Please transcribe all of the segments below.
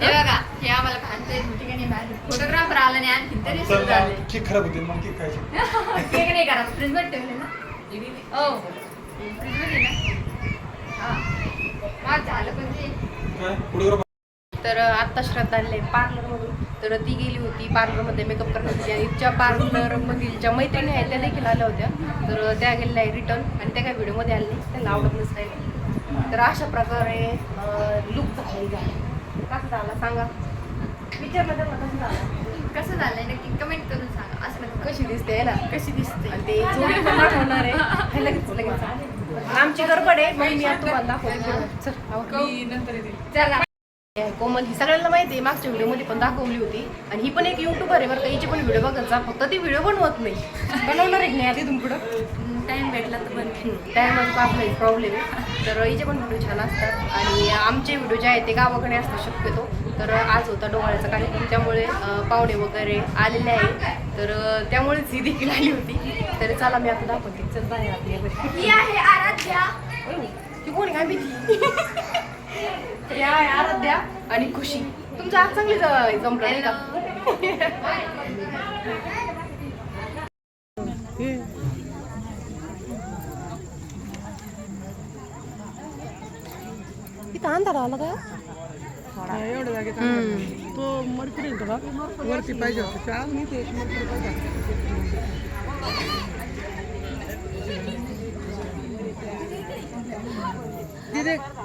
हे बघा हे आम्हाला ठिकाणी बाहेर. फोटोग्राफर आला नाही आणखी तरी सुरू झाले केक खराब होते मग केक खायचे. केक नाही करा फ्रीजमध्ये ठेवले ना. हो. फ्रीजमध्ये ना हा माझं झालं पण ते. काय? फोटोग्राफ तर आत्ता श्रद्धा आले पार्लरमधून तर ती गेली होती पार्लरमध्ये मेकअप करण्यासाठी. आणि तिच्या पार्लरमधील ज्या मैत्रिणी आहेत त्या देखील आल्या होत्या. तर त्या गेलेल्या आहे रिटर्न आणि त्या काही व्हिडिओमध्ये आले नाही. त्यांना आवडत नसायला तर अशा प्रकारे लुक झालेला आहे कसं झाला? सांगा. त्यांना कसं झालं? कसं झालंय? नक्की कमेंट करून सांगा. असं नका कशी दिसते आहे ना? कशी दिसते? आणि ते जोडी पण दाखवणार आहे. हे लगेच लगेच. आमची गडबड आहे. मग मी आता तुम्हाला दाखवते. चल आवर. चला. कोमल ही सगळ्यांना माहिती आहे मागच्या व्हिडिओमध्ये पण दाखवली होती. आणि ही पण एक युट्यूबर आहे बरं का हिची पण व्हिडिओ बघत जा. फक्त ती व्हिडिओ बनवत नाही. बनवणार आहे की नाही आधी तुम पुढं? टाइम भेटला तर बनते टायमाचा आपला प्रॉब्लेम आहे. तर हिचे पण व्हिडिओ छान असतात. आणि आमचे व्हिडिओ जे आहेत ते गावाकडे असतात शक्यतो. तर आज होता डोहाळ्याचा कार्यक्रम त्यामुळे पाहुणे वगैरे आलेले आहे. तर त्यामुळेच ही देखील आली होती. तर चला मी आता दाखवते. चल बाहेर आपली ही आहे आराध्या. ती कोणी काय भीती हे आहे आराध्या आणि खुशी. तुमचं आज चांगली ज- जमलं नाही का? इथं अंधार आला का? जागेत. तो मरकुरी होता का वरती पाहिजे होतं. ते एक मरकुरी पाहिजे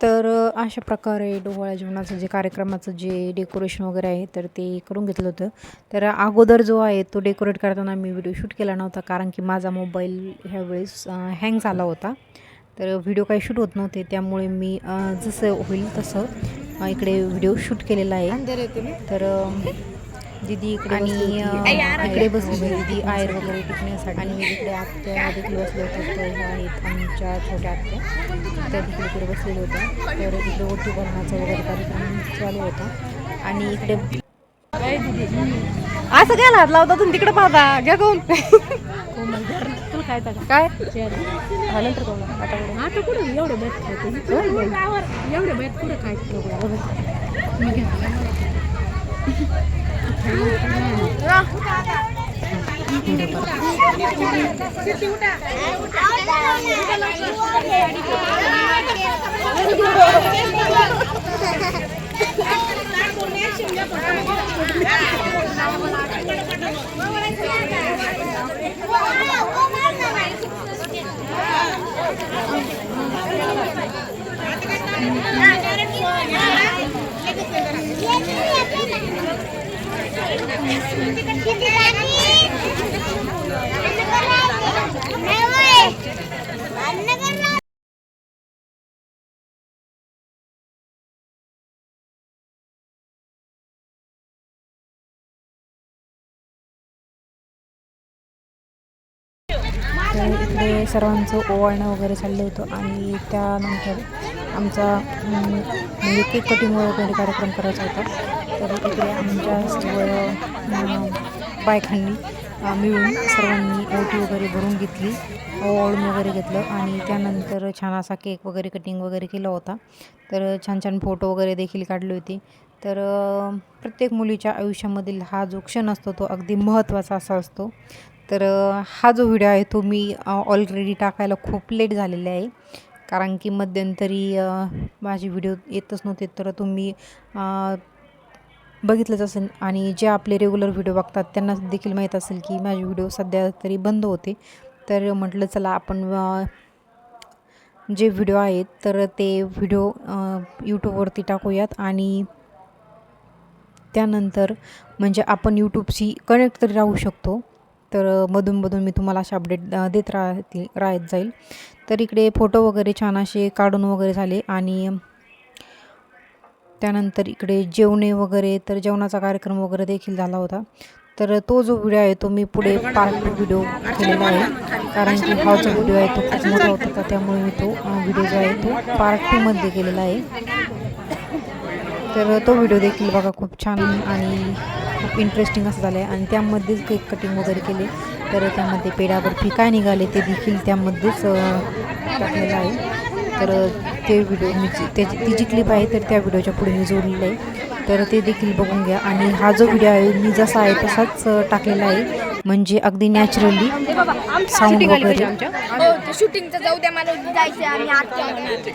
तर अशा प्रकारे डोहाळ्या जेवणाचं जे कार्यक्रमाचं जे डेकोरेशन वगैरे आहे तर ते करून घेतलं होतं. तर अगोदर जो आहे तो डेकोरेट करताना मी व्हिडिओ शूट केला नव्हता कारण की माझा मोबाईल ह्यावेळेस हँग झाला होता. तर व्हिडिओ काही शूट होत नव्हते त्यामुळे मी जसं होईल तसं इकडे व्हिडिओ शूट केलेला आहे. तर दीदी इकडे होती. इकडे बसली होती दीदी आयर वगैरे टिकण्यासाठी. आणि इकडे आत्या देखील बसले होते. आहेत आमच्या छोट्या आत्या. त्या देखील इकडे बसलेल्या होत्या. तर इकडे ओटी भरण्याचा वगैरे कार्यक्रम चालू होता. आणि इकडे असं काय हात लावता तुम्ही? तिकडे पाहता. घ्या कोण? काय काय? हा, कोण आता कुठं? एवढे बेत खायचे एवढे बेत कुठं मी तर इकडे सर्वांचं ओवाळणं वगैरे चाललं होतं आणि त्यानंतर आमचा म्हणजे केक कटिंग वगैरे कार्यक्रम करायचा होता. तर तिकडे आमच्या सर्व बायकांनी मिळून सर्वांनी ओटी वगैरे भरून घेतली ओवाळून वगैरे घेतलं आणि त्यानंतर छान असा केक वगैरे कटिंग वगैरे केला होता. तर छान छान फोटो वगैरे देखील काढले होते. तर प्रत्येक मुलीच्या आयुष्यामधील हा जो क्षण असतो तो अगदी महत्त्वाचा असा असतो. तर हा जो व्हिडिओ आहे तो मी ऑलरेडी टाकायला खूप लेट झालेले आहे. कारण की मध्यंतरी माझे व्हिडिओ येतच नव्हते तर तुम्ही बघितलंच असेल. आणि जे आपले रेग्युलर व्हिडिओ बघतात त्यांना देखील माहीत असेल की माझे व्हिडिओ सध्या तरी बंद होते. तर म्हटलं चला आपण जे व्हिडिओ आहेत तर ते व्हिडिओ यूट्यूबवरती टाकूयात. आणि त्यानंतर म्हणजे आपण यूट्यूबशी कनेक्ट तरी राहू शकतो. तर मधूनमधून मी तुम्हाला असे अपडेट देत राहतील राहत जाईल. तर इकडे फोटो वगैरे छान असे काढून वगैरे झाले आणि त्यानंतर इकडे जेवणे वगैरे तर जेवणाचा कार्यक्रम वगैरे देखील झाला होता. तर तो जो व्हिडिओ आहे तो मी पुढे पार्ट टू व्हिडिओ केलेला आहे. कारण की हा जो व्हिडिओ आहे तो खूप मोठा होता तर त्यामुळे मी तो व्हिडिओ जो आहे तो पार्ट टूमध्ये केलेला आहे. तर तो व्हिडिओ देखील बघा खूप छान आणि खूप इंटरेस्टिंग असं झालं आहे आणि त्यामध्येच केक कटिंग वगैरे केली. तर त्यामध्ये पेढा बर्फी काय निघाले ते देखील त्यामध्येच टाकलेलं आहे. तर ते व्हिडिओ मी त्याची ती जी क्लिप आहे तर त्या व्हिडिओच्या पुढे मी जोडलेलं आहे. तर ते देखील बघून घ्या. आणि हा जो व्हिडिओ आहे मी जसा आहे तसाच टाकलेला आहे. म्हणजे अगदी नॅचरली साऊंड शूटिंग आली पाहिजे वगैरे. आमच्या. हो शूटिंगचं जाऊ द्या मला जायचं आणि आत चला पटकन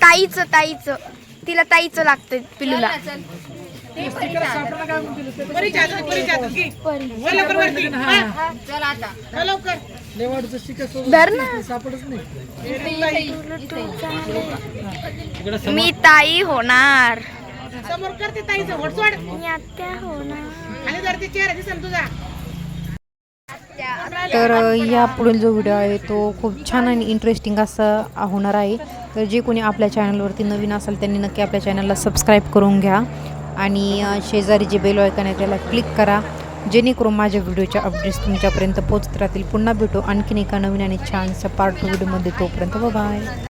ताईचं ताईचं. तिला ताईचं लागतं पिलूला चल आता. धर ना. मी ताई होणार. समोर करते ताईचं मी आत्या होणार. आणि जर ते चेहरा दिसेल तुझा. तर या पुढील जो व्हिडिओ आहे तो खूप छान आणि इंटरेस्टिंग असा होणार आहे. तर जे कोणी आपल्या चॅनलवरती नवीन असेल त्यांनी नक्की आपल्या चॅनलला सबस्क्राईब करून घ्या. आणि अ, शेजारी जे बेल आयकन आहे त्याला क्लिक करा. जेणेकरून माझ्या व्हिडिओच्या अपडेट्स तुमच्यापर्यंत पोहोचत राहतील. पुन्हा भेटू. आणखीन एका नवीन आणि छानसा पार्ट टू व्हिडिओमध्ये तोपर्यंत बाय